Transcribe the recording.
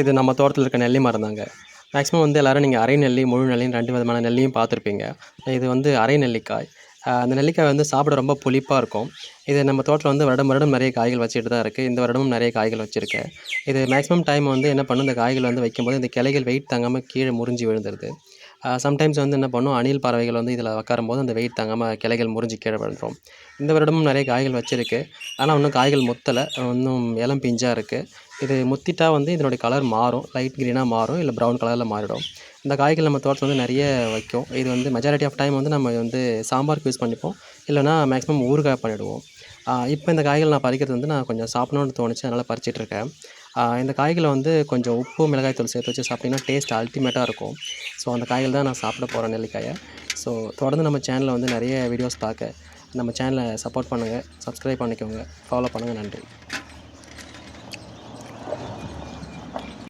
இது நம்ம தோட்டத்தில் இருக்க நெல்லி மரம் தாங்க மேக்ஸிமம் வந்து எல்லோரும் நீங்கள் அரை நெல்லி முழு நெல்லின்னு ரெண்டு விதமான நெல்லியும் பார்த்துருப்பீங்க. இது வந்து அரை நெல்லிக்காய். அந்த நெல்லிக்காய் வந்து சாப்பிட ரொம்ப புளிப்பாக இருக்கும். இது நம்ம தோட்டத்தில் வந்து வருடம் வருடம் நிறைய காய்கள் வச்சுட்டு தான் இருக்குது இந்த வருடமும் நிறைய காய்கள் வச்சுருக்கேன். இது மேக்ஸிமம் டைம் வந்து என்ன பண்ணும்? இந்த காய்கள் வந்து வைக்கும்போது இந்த கிளைகள் வெயிட் தாங்காமல் கீழே முறிஞ்சு விழுந்துருது. சம்டைம்ஸ் வந்து என்ன பண்ணும்? அணில் பறவைகள் வந்து இதில் உட்காரும்போது அந்த வெயிட் தாங்காமல் கிளைகள் முறிஞ்சு கீழே விழுந்துடும் இந்த வருடமும் நிறைய காய்கள் வச்சுருக்கு. ஆனால் இன்னும் காய்கள் முத்தலை. இன்னும் இளம் பிஞ்சாக இருக்குது இது முத்திட்டா வந்து இதனுடைய கலர் மாறும். லைட் க்ரீனாக மாறும். இல்லை ப்ரௌன் கலரில் மாறிடும். இந்த காய்கள் நம்ம தோட்டத்தில் வந்து நிறைய வைக்கும். இது வந்து மெஜாரிட்டி ஆஃப் டைம் வந்து நம்ம வந்து சாம்பாருக்கு யூஸ் பண்ணிப்போம். இல்லைனா மேக்ஸிமம் ஊறுகாய் பண்ணிவிடுவோம் இப்போ இந்த காய்கள் நான் பறிக்கிறது வந்து நான் கொஞ்சம் சாப்பிடணும்னு தோணுச்சு. அதனால் பறிச்சிட்ருக்கேன் இந்த காய்களை வந்து கொஞ்சம் உப்பு மிளகாய் தூள் சேர்த்து வச்சு சாப்பிட்டிங்கன்னா டேஸ்ட் அல்டிமேட்டாக இருக்கும். ஸோ அந்த காய்கள் தான் நான் சாப்பிட போகிறேன் நெல்லிக்காயை. ஸோ தொடர்ந்து நம்ம சேனலில் வந்து நிறைய வீடியோஸ் பார்க்க நம்ம சேனலை சப்போர்ட் பண்ணுங்கள் சப்ஸ்கிரைப் பண்ணிக்கோங்க. ஃபாலோ பண்ணுங்கள் நன்றி.